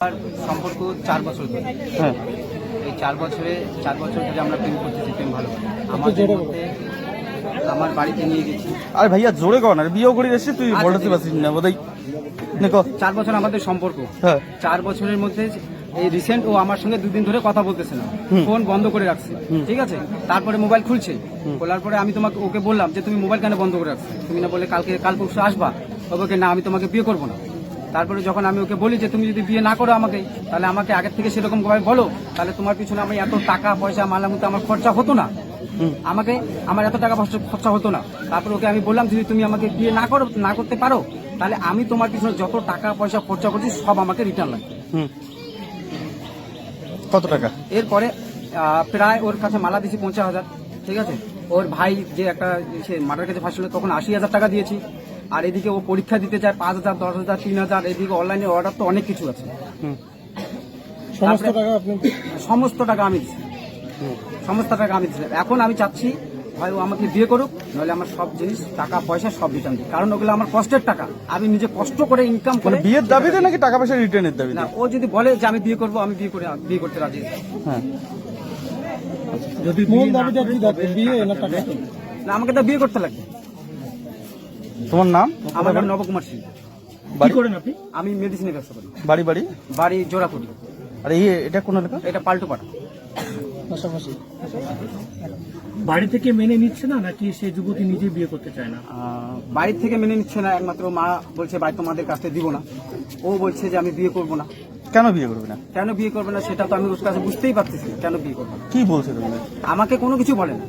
আমার সম্পর্ক চার বছর ধরে। হ্যাঁ। এই চার বছরে চার বছর ধরে আমরা প্রেম করতেছি প্রেম ভালো আমাদের মধ্যে আমার বাড়িতে নিয়ে গেছি। আরে ভাইয়া জোরে কর না বিয়েও করে এসে তুই আচ্ছা, বলতে পারছিস না বোধহয়। দেখো। চার বছর আমাদের সম্পর্ক। হ্যাঁ। চার বছরের মধ্যে এই রিসেন্ট ও আমার সঙ্গে দুদিন ধরে কথা বলতেছে না। ফোন বন্ধ করে রাখছে। ঠিক আছে? তারপরে মোবাইল খুলছে। খোলার পরে আমি তোমাকে ওকে বললাম যে তুমি মোবাইল কেন বন্ধ করে রাখছো? তুমি না বলে কালকে কাল পরশু আসবা? ওকে না আমি তোমাকে বিয়ে করব না। তারপরে যখন আমি ওকে বলি যে তুমি যদি বিয়ে না করো আমাকে তাহলে আমাকে আগের থেকে সেরকম ভাবে বলো তাহলে তোমার পিছনে আমি এত টাকা পয়সা মালামুতে আমার খরচা হতো না। আমাকে আমার এত টাকা খরচা হতো না। তারপর ওকে আমি বললাম যদি তুমি আমাকে বিয়ে না করো না করতে পারো তাহলে আমি তোমার পিছনে যত টাকা পয়সা খরচা করছি সব আমাকে রিটার্ন লাগবে। কত টাকা? এরপরে প্রায় ওর কাছে মালা দিয়েছি পঞ্চাশ হাজার ঠিক আছে? ওর ভাই যে একটা সে মাটার কাছে ফাঁসছিল তখন আশি হাজার টাকা দিয়েছি। আর এদিকে ও পরীক্ষা দিতে চায় পাঁচ হাজার দশ হাজার তিন হাজার এদিকে অনলাইনে অর্ডার তো অনেক কিছু আছে। হুম। সমস্ত টাকা আপনি সমস্ত টাকা আমি দিচ্ছি সমস্ত টাকা আমি দিচ্ছি এখন আমি চাচ্ছি ভাই ও আমাকে বিয়ে করুক নাহলে আমার সব জিনিস টাকা পয়সা সব রিটার্ন দিই কারণ ওগুলো আমার কষ্টের টাকা। আমি নিজে কষ্ট করে ইনকাম করে মানে বিয়ের দাবিতে নাকি টাকা পয়সা রিটার্নের দাবি না ও যদি বলে যে আমি বিয়ে করব আমি বিয়ে করে বিয়ে করতে রাজি। হ্যাঁ। যদি মূল দাবিটা কি বিয়ে না টাকা না আমাকে তো বিয়ে করতে লাগবে। তোমার নাম? আমার নাম নবকুমার সিং। কি বাড়ি করেন আপনি? আমি মেডিসিনের ব্যবসা করি। বাড়ি বাড়ি? বাড়ি জোড়াকুটি আর এই এটা কোন এলাকা? এটা পাল্টু পাড়া পাশাপাশি। বাড়ি থেকে মেনে নিচ্ছে না নাকি সে যুবতী নিজে বিয়ে করতে চায় না? বাড়ির থেকে মেনে নিচ্ছে না একমাত্র মা বলছে ভাই তোমাদের কাছে দিব না। ও বলছে যে আমি বিয়ে করব না। কেন বিয়ে করবে না? কেন বিয়ে করবে না সেটা তো আমি ওর কাছে বুঝতেই পারতেছি কেন বিয়ে করব কি বলছে তুমি? আমাকে কোনো কিছু বলে না।